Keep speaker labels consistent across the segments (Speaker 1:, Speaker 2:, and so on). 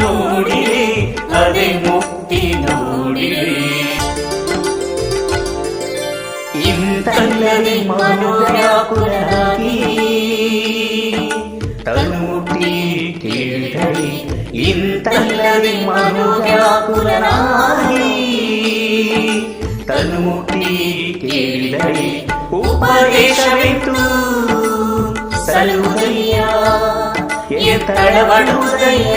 Speaker 1: ನೋಡಿರಿ ಅದೇ ಮುಕ್ತಿ ನೋಡಿರಿ ಇಂತಲ್ಲದೆ ಮನೋವ್ಯಾಕುಲರಾಗಿ ತನ್ನುಟಿ ಕೇಳಿದಳಿ ಇಂತಲ್ಲದೆ ಮನೋವ್ಯಾಕುಲರಾಗಿ ತನ್ನುಟಿ ಕೇಳಿದಳಿ ಉಪದೇಶವಿತ್ತು ಸಲುದಯ್ಯ ಎತ್ತಳವಡುವುದಯ್ಯ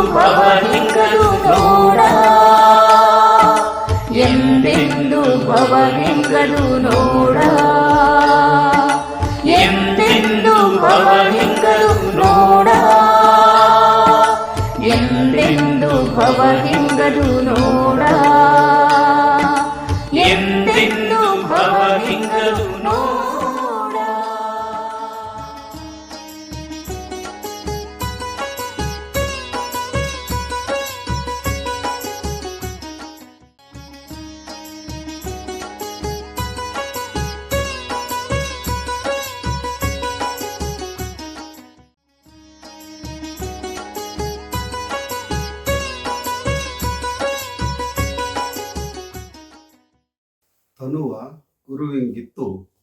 Speaker 2: ಗುರುವಿಂಗಿತ್ತು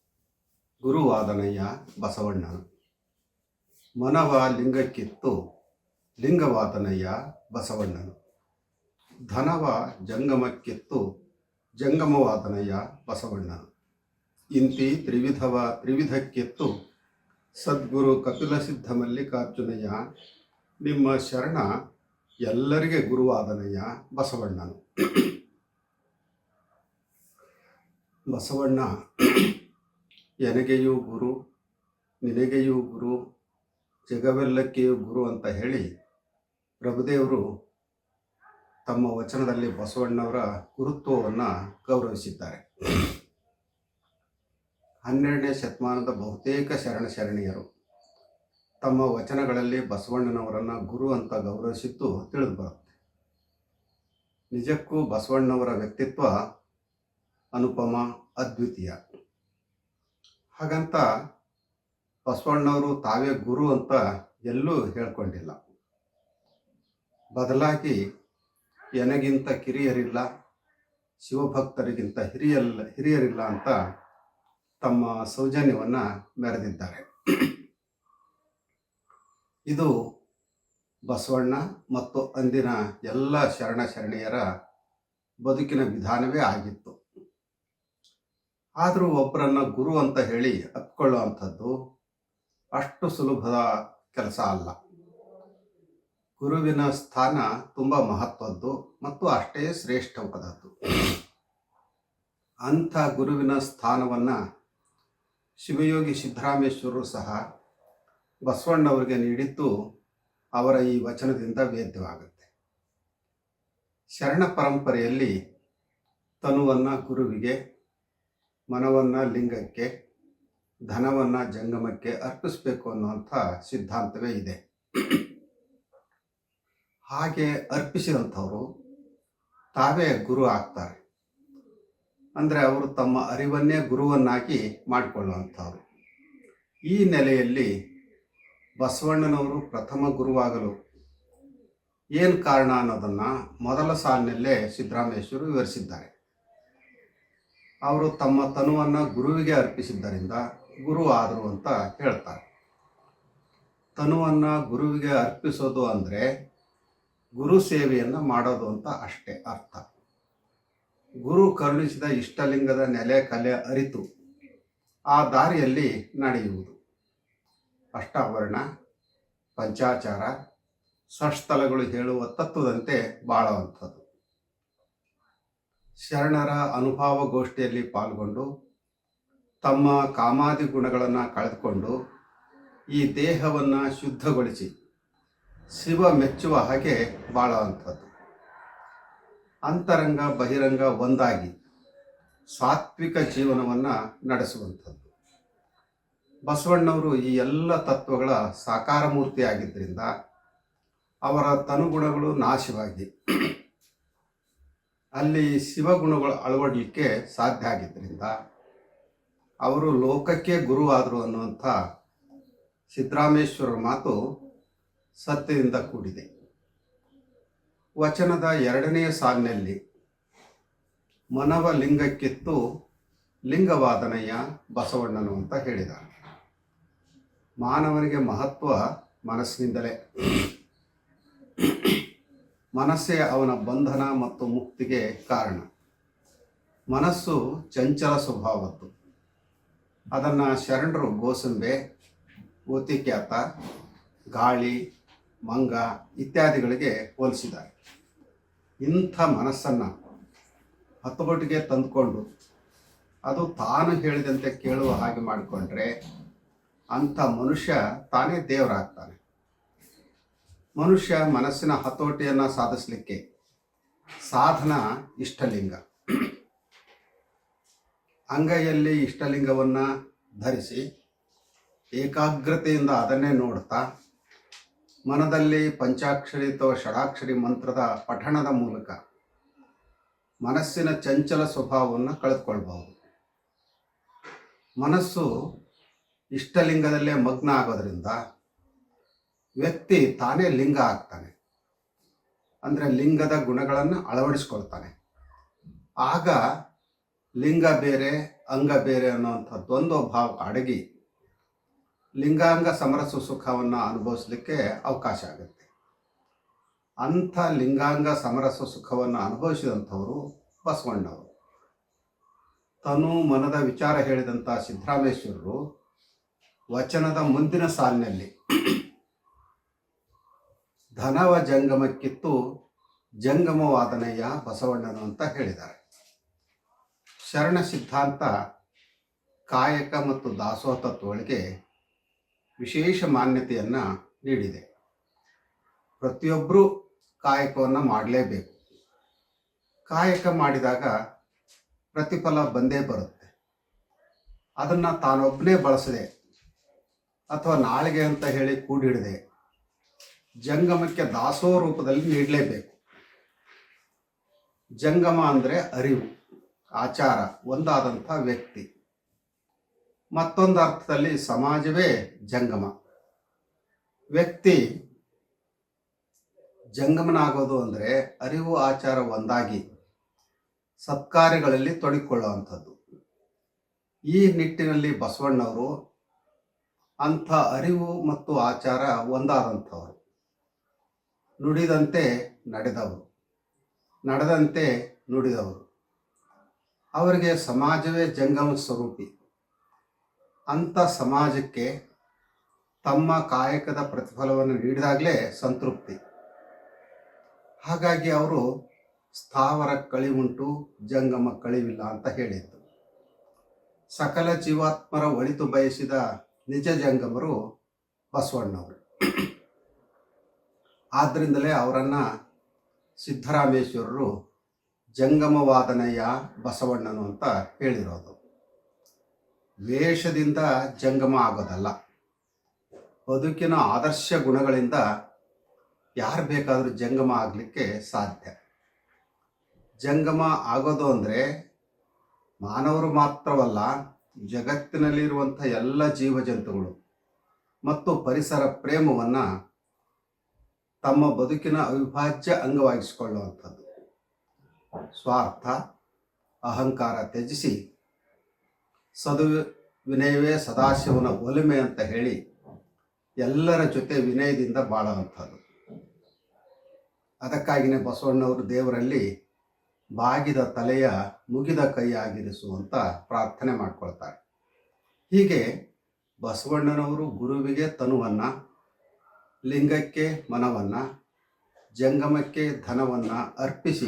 Speaker 2: ಗುರುವಾದನಯ್ಯ ಬಸವಣ್ಣ ಮನವ ಲಿಂಗಕ್ಕಿತ್ತು ಲಿಂಗವಾದನಯ್ಯ ಬಸವಣ್ಣನು. ಧನವ ಜಂಗಮಕ್ಕಿತ್ತು ಜಂಗಮವಾದನಯ್ಯ ಬಸವಣ್ಣನು. ಇಂತಿ ತ್ರಿವಿಧವ ತ್ರಿವಿಧಕ್ಕಿತ್ತು ಸದ್ಗುರು ಕಪಿಲಸಿದ್ಧ ಮಲ್ಲಿಕಾರ್ಜುನಯ್ಯ. ನಿಮ್ಮ ಶರಣ ಎಲ್ಲರಿಗೆ ಗುರುವಾದನಯ್ಯ ಬಸವಣ್ಣನು. ಬಸವಣ್ಣ. ಎನಗೆಯೂ ಗುರು, ನಿನಗೆಯೂ ಗುರು, ಜಗವೆಲ್ಲಕ್ಕೆಯೂ ಗುರು ಅಂತ ಹೇಳಿ ಪ್ರಭುದೇವರು ತಮ್ಮ ವಚನದಲ್ಲಿ ಬಸವಣ್ಣವರ ಗುರುತ್ವವನ್ನು ಗೌರವಿಸಿದ್ದಾರೆ. ಹನ್ನೆರಡನೇ ಶತಮಾನದ ಬಹುತೇಕ ಶರಣ ಶರಣೀಯರು ತಮ್ಮ ವಚನಗಳಲ್ಲಿ ಬಸವಣ್ಣನವರನ್ನು ಗುರು ಅಂತ ಗೌರವಿಸಿದ್ದು ತಿಳಿದು ಬರುತ್ತೆ. ನಿಜಕ್ಕೂ ಬಸವಣ್ಣವರ ವ್ಯಕ್ತಿತ್ವ ಅನುಪಮ ಅದ್ವಿತೀಯ. ಹಾಗಂತ ಬಸವಣ್ಣವರು ತಾವೇ ಗುರು ಅಂತ ಎಲ್ಲೂ ಹೇಳ್ಕೊಂಡಿಲ್ಲ. ಬದಲಾಗಿ ಎನಗಿಂತ ಕಿರಿಯರಿಲ್ಲ, ಶಿವಭಕ್ತರಿಗಿಂತ ಹಿರಿಯಲ್ಲ ಹಿರಿಯರಿಲ್ಲ ಅಂತ ತಮ್ಮ ಸೌಜನ್ಯವನ್ನು ಮೆರೆದಿದ್ದಾರೆ. ಇದು ಬಸವಣ್ಣ ಮತ್ತು ಅಂದಿನ ಎಲ್ಲ ಶರಣ ಶರಣೆಯರ ಬದುಕಿನ ವಿಧಾನವೇ ಆಗಿತ್ತು. ಆದರೂ ಒಬ್ಬರನ್ನು ಗುರು ಅಂತ ಹೇಳಿ ಅಪ್ಕೊಳ್ಳುವಂಥದ್ದು ಅಷ್ಟು ಸುಲಭದ ಕೆಲಸ ಅಲ್ಲ. ಗುರುವಿನ ಸ್ಥಾನ ತುಂಬ ಮಹತ್ವದ್ದು ಮತ್ತು ಅಷ್ಟೇ ಶ್ರೇಷ್ಠವಾದದ್ದು ಅಂಥ ಗುರುವಿನ ಸ್ಥಾನವನ್ನು ಶಿವಯೋಗಿ ಸಿದ್ದರಾಮೇಶ್ವರರು ಸಹ ಬಸವಣ್ಣವರಿಗೆ ನೀಡಿದ್ದು ಅವರ ಈ ವಚನದಿಂದ ವೇದ್ಯವಾಗುತ್ತೆ. ಶರಣ ಪರಂಪರೆಯಲ್ಲಿ ತನುವನ್ನು ಗುರುವಿಗೆ ಮನವನ್ನು ಲಿಂಗಕ್ಕೆ, ಧನವನ್ನು ಜಂಗಮಕ್ಕೆ ಅರ್ಪಿಸಬೇಕು ಅನ್ನುವಂಥ ಸಿದ್ಧಾಂತವೇ ಇದೆ. ಹಾಗೆ ಅರ್ಪಿಸಿದಂಥವರು ತಾವೇ ಗುರು ಆಗ್ತಾರೆ. ಅಂದರೆ ಅವರು ತಮ್ಮ ಅರಿವನ್ನೇ ಗುರುವನ್ನಾಗಿ ಮಾಡಿಕೊಳ್ಳುವಂಥವ್ರು. ಈ ನೆಲೆಯಲ್ಲಿ ಬಸವಣ್ಣನವರು ಪ್ರಥಮ ಗುರುವಾಗಲು ಏನು ಕಾರಣ ಅನ್ನೋದನ್ನು ಮೊದಲ ಸಾಲಿನಲ್ಲೇ ಸಿದ್ದರಾಮೇಶ್ವರು ವಿವರಿಸಿದ್ದಾರೆ. ಅವರು ತಮ್ಮ ತನುವನ್ನು ಗುರುವಿಗೆ ಅರ್ಪಿಸಿದ್ದರಿಂದ ಗುರು ಆದರು ಅಂತ ಹೇಳ್ತಾರೆ. ತನುವನ್ನು ಗುರುವಿಗೆ ಅರ್ಪಿಸೋದು ಅಂದರೆ ಗುರು ಸೇವೆಯನ್ನು ಮಾಡೋದು ಅಂತ ಅಷ್ಟೇ ಅರ್ಥ. ಗುರು ಕರುಣಿಸಿದ ಇಷ್ಟಲಿಂಗದ ನೆಲೆ ಕಲೆ ಅರಿತು ಆ ದಾರಿಯಲ್ಲಿ ನಡೆಯುವುದು. ಅಷ್ಟಾವರಣ, ಪಂಚಾಚಾರ ಷಷ್ಠಲಗಳು ಹೇಳುವ ತತ್ವದಂತೆ ಬಾಳುವಂಥದ್ದು. ಶರಣರ ಅನುಭವ ಗೋಷ್ಠಿಯಲ್ಲಿ ಪಾಲ್ಗೊಂಡು ತಮ್ಮ ಕಾಮಾದಿ ಗುಣಗಳನ್ನು ಕಳೆದುಕೊಂಡು ಈ ದೇಹವನ್ನು ಶುದ್ಧಗೊಳಿಸಿ ಶಿವ ಮೆಚ್ಚುವ ಹಾಗೆ ಬಾಳುವಂಥದ್ದು ಅಂತರಂಗ ಬಹಿರಂಗ ಒಂದಾಗಿ ಸಾತ್ವಿಕ ಜೀವನವನ್ನು ನಡೆಸುವಂಥದ್ದು. ಬಸವಣ್ಣವರು ಈ ಎಲ್ಲ ತತ್ವಗಳ ಸಾಕಾರ ಮೂರ್ತಿಯಾಗಿದ್ದರಿಂದ ಅವರ ತನುಗುಣಗಳು ನಾಶವಾಗಿ ಅಲ್ಲಿ ಶಿವಗುಣಗಳು ಅಳವಡಲಿಕ್ಕೆ ಸಾಧ್ಯ ಆಗಿದ್ದರಿಂದ ಅವರು ಲೋಕಕ್ಕೆ ಗುರು ಆದರು ಅನ್ನುವಂಥ ಸಿದ್ದರಾಮೇಶ್ವರರ ಮಾತು ಸತ್ಯದಿಂದ ಕೂಡಿದೆ. ವಚನದ ಎರಡನೆಯ ಸಾಲಿನಲ್ಲಿ ಮನವ ಲಿಂಗಕ್ಕಿತ್ತು ಲಿಂಗವಾದನಯ್ಯ ಬಸವಣ್ಣನು ಅಂತ ಹೇಳಿದ ಮಾನವನಿಗೆ ಮಹತ್ವ ಮನಸ್ಸಿನಿಂದಲೇ. ಮನಸ್ಸೇ ಅವನ ಬಂಧನ ಮತ್ತು ಮುಕ್ತಿಗೆ ಕಾರಣ. ಮನಸ್ಸು ಚಂಚಲ ಸ್ವಭಾವದ್ದು. ಅದನ್ನು ಶರಣರು ಗೋಸಂಬೆ ಓತಿಕ್ಯಾತ ಗಾಳಿ, ಮಂಗ ಇತ್ಯಾದಿಗಳಿಗೆ ಹೋಲಿಸಿದ್ದಾರೆ. ಇಂಥ ಮನಸ್ಸನ್ನು ಹತೋಟಿಗೆ ತಂದುಕೊಂಡು ಅದು ತಾನು ಹೇಳಿದಂತೆ ಕೇಳುವ ಹಾಗೆ ಮಾಡಿಕೊಂಡ್ರೆ ಅಂಥ ಮನುಷ್ಯ ತಾನೇ ದೇವರಾಗ್ತಾನೆ. ಮನುಷ್ಯ ಮನಸ್ಸಿನ ಹತೋಟಿಯನ್ನು ಸಾಧಿಸಲಿಕ್ಕೆ ಸಾಧನ ಇಷ್ಟಲಿಂಗ. ಅಂಗೈಯಲ್ಲಿ ಇಷ್ಟಲಿಂಗವನ್ನು ಧರಿಸಿ ಏಕಾಗ್ರತೆಯಿಂದ ಅದನ್ನೇ ನೋಡ್ತಾ ಮನದಲ್ಲಿ ಪಂಚಾಕ್ಷರಿ ಅಥವಾ ಷಡಾಕ್ಷರಿ ಮಂತ್ರದ ಪಠಣದ ಮೂಲಕ ಮನಸ್ಸಿನ ಚಂಚಲ ಸ್ವಭಾವವನ್ನು ಕಳೆದುಕೊಳ್ಬಹುದು. ಮನಸ್ಸು ಇಷ್ಟಲಿಂಗದಲ್ಲೇ ಮಗ್ನ ಆಗೋದ್ರಿಂದ ವ್ಯಕ್ತಿ ತಾನೇ ಲಿಂಗ ಆಗ್ತಾನೆ. ಅಂದರೆ ಲಿಂಗದ ಗುಣಗಳನ್ನು ಅಳವಡಿಸ್ಕೊಳ್ತಾನೆ. ಆಗ ಲಿಂಗ ಬೇರೆ, ಅಂಗ ಬೇರೆ ಅನ್ನುವಂಥ ದ್ವಂದ್ವ ಭಾವ ಅಡಗಿ ಲಿಂಗಾಂಗ ಸಮರಸ ಸುಖವನ್ನು ಅನುಭವಿಸ್ಲಿಕ್ಕೆ ಅವಕಾಶ ಆಗುತ್ತೆ. ಅಂಥ ಲಿಂಗಾಂಗ ಸಮರಸ ಸುಖವನ್ನು ಅನುಭವಿಸಿದಂಥವರು ಬಸವಣ್ಣವರು. ತನು ಮನದ ವಿಚಾರ ಹೇಳಿದಂಥ ಸಿದ್ದರಾಮೇಶ್ವರರು ವಚನದ ಮುಂದಿನ ಸಾಲಿನಲ್ಲಿ ಧನವ ಜಂಗಮಕ್ಕಿತ್ತು ಜಂಗಮವಾದನಯ್ಯ ಬಸವಣ್ಣನು ಅಂತ ಹೇಳಿದ್ದಾರೆ. ಶರಣ ಸಿದ್ಧಾಂತ ಕಾಯಕ ಮತ್ತು ದಾಸೋಹ ತತ್ವಗಳಿಗೆ ವಿಶೇಷ ಮಾನ್ಯತೆಯನ್ನು ನೀಡಿದೆ. ಪ್ರತಿಯೊಬ್ಬರೂ ಕಾಯಕವನ್ನು ಮಾಡಲೇಬೇಕು. ಕಾಯಕ ಮಾಡಿದಾಗ ಪ್ರತಿಫಲ ಬಂದೇ ಬರುತ್ತೆ. ಅದನ್ನು ತಾನೊಬ್ಬನೇ ಬಳಸದೆ ಅಥವಾ ನಾಳೆಗೆ ಅಂತ ಹೇಳಿ ಕೂಡಿಡದೆ ಜಂಗಮಕ್ಕೆ ದಾಸೋ ರೂಪದಲ್ಲಿ ನೀಡಲೇಬೇಕು. ಜಂಗಮ ಅಂದರೆ ಅರಿವು, ಆಚಾರ, ಒಂದಾದಂಥ ವ್ಯಕ್ತಿ. ಮತ್ತೊಂದು ಅರ್ಥದಲ್ಲಿ ಸಮಾಜವೇ ಜಂಗಮ. ವ್ಯಕ್ತಿ ಜಂಗಮನಾಗೋದು ಅಂದರೆ ಅರಿವು, ಆಚಾರ ಒಂದಾಗಿ ಸತ್ಕಾರ್ಯಗಳಲ್ಲಿ ತೊಡಗಿಕೊಳ್ಳುವಂಥದ್ದು. ಈ ನಿಟ್ಟಿನಲ್ಲಿ ಬಸವಣ್ಣವರು ಅಂಥ ಅರಿವು ಮತ್ತು ಆಚಾರ ಒಂದಾದಂಥವರು. ನುಡಿದಂತೆ ನಡೆದವರು. ನಡೆದಂತೆ ನುಡಿದವರು. ಅವರಿಗೆ ಸಮಾಜವೇ ಜಂಗಮ ಸ್ವರೂಪಿ. ಅಂಥ ಸಮಾಜಕ್ಕೆ ತಮ್ಮ ಕಾಯಕದ ಪ್ರತಿಫಲವನ್ನು ನೀಡಿದಾಗಲೇ ಸಂತೃಪ್ತಿ. ಹಾಗಾಗಿ ಅವರು ಸ್ಥಾವರ ಕಳಿವುಂಟು, ಜಂಗಮ ಕಳಿವಿಲ್ಲ ಅಂತ ಹೇಳಿದ್ದು. ಸಕಲ ಜೀವಾತ್ಮರ ಒಳಿತು ಬಯಸಿದ ನಿಜ ಜಂಗಮರು ಬಸವಣ್ಣವರು. ಆದ್ದರಿಂದಲೇ ಅವರನ್ನು ಸಿದ್ದರಾಮೇಶ್ವರರು ಜಂಗಮವಾದನಯ್ಯ ಬಸವಣ್ಣನು ಅಂತ ಹೇಳಿರೋದು. ವೇಷದಿಂದ ಜಂಗಮ ಆಗೋದಲ್ಲ. ಬದುಕಿನ ಆದರ್ಶ ಗುಣಗಳಿಂದ ಯಾರು ಬೇಕಾದರೂ ಜಂಗಮ ಆಗಲಿಕ್ಕೆ ಸಾಧ್ಯ. ಜಂಗಮ ಆಗೋದು ಅಂದರೆ ಮಾನವರು ಮಾತ್ರವಲ್ಲ, ಜಗತ್ತಿನಲ್ಲಿರುವಂಥ ಎಲ್ಲ ಜೀವಜಂತುಗಳು ಮತ್ತು ಪರಿಸರ ಪ್ರೇಮವನ್ನು ತಮ್ಮ ಬದುಕಿನ ಅವಿಭಾಜ್ಯ ಅಂಗವಾಗಿಸಿಕೊಳ್ಳುವಂಥದ್ದು. ಸ್ವಾರ್ಥ, ಅಹಂಕಾರ ತ್ಯಜಿಸಿ ಸದು ವಿನಯವೇ ಸದಾಶಿವನ ಒಲಿಮೆ ಅಂತ ಹೇಳಿ ಎಲ್ಲರ ಜೊತೆ ವಿನಯದಿಂದ ಬಾಳುವಂಥದ್ದು. ಅದಕ್ಕಾಗಿಯೇ ಬಸವಣ್ಣವರು ದೇವರಲ್ಲಿ ಬಾಗಿದ ತಲೆಯ ಮುಗಿದ ಕೈಯಾಗಿರಿಸುವಂತ ಪ್ರಾರ್ಥನೆ ಮಾಡಿಕೊಳ್ತಾರೆ. ಹೀಗೆ ಬಸವಣ್ಣನವರು ಗುರುವಿಗೆ ತನುವನ್ನ ಲಿಂಗಕ್ಕೆ ಮನವನ್ನ, ಜಂಗಮಕ್ಕೆ ಧನವನ್ನ ಅರ್ಪಿಸಿ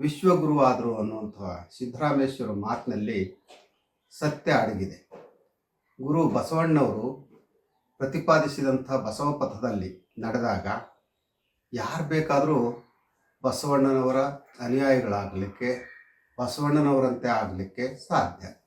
Speaker 2: ವಿಶ್ವಗುರು ಆದರು ಅನ್ನುವಂಥ ಸಿದ್ದರಾಮೇಶ್ವರ ಮಾತಿನಲ್ಲಿ ಸತ್ಯ ಅಡಗಿದೆ. ಗುರು ಬಸವಣ್ಣವರು ಪ್ರತಿಪಾದಿಸಿದಂಥ ಬಸವ ಪಥದಲ್ಲಿ ನಡೆದಾಗ ಯಾರು ಬೇಕಾದರೂ ಬಸವಣ್ಣನವರ ಅನುಯಾಯಿಗಳಾಗಲಿಕ್ಕೆ, ಬಸವಣ್ಣನವರಂತೆ ಆಗಲಿಕ್ಕೆ ಸಾಧ್ಯ.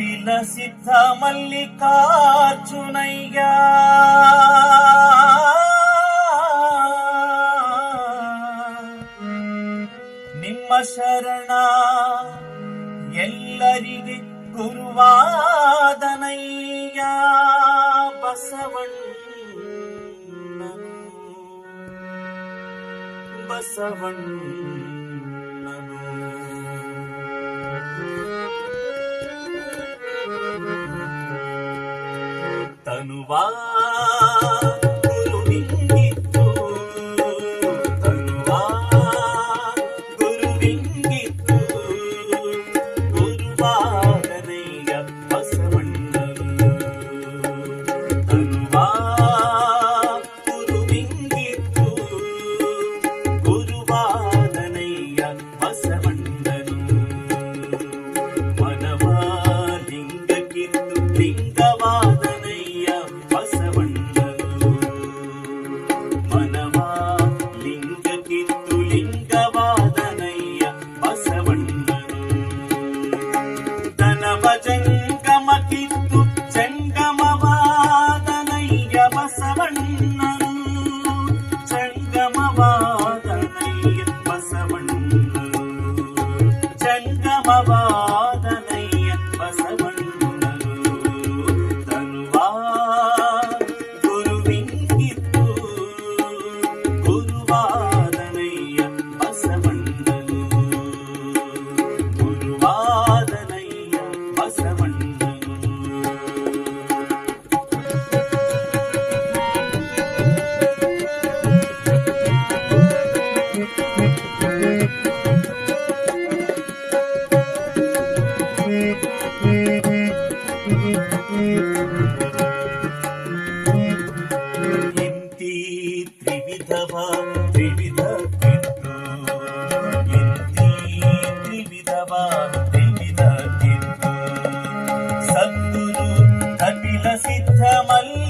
Speaker 1: ಕಪಿಲ ಸಿದ್ಧ ಮಲ್ಲಿಕಾರ್ಜುನಯ್ಯ. ನಿಮ್ಮ ಶರಣ ಎಲ್ಲರಿಗೆ ಗುರುವಾದನಯ್ಯ. ಬಸವಣ್ಣ ಬಸವಣ್ಣನು తనువా ಸಿದ್ಧ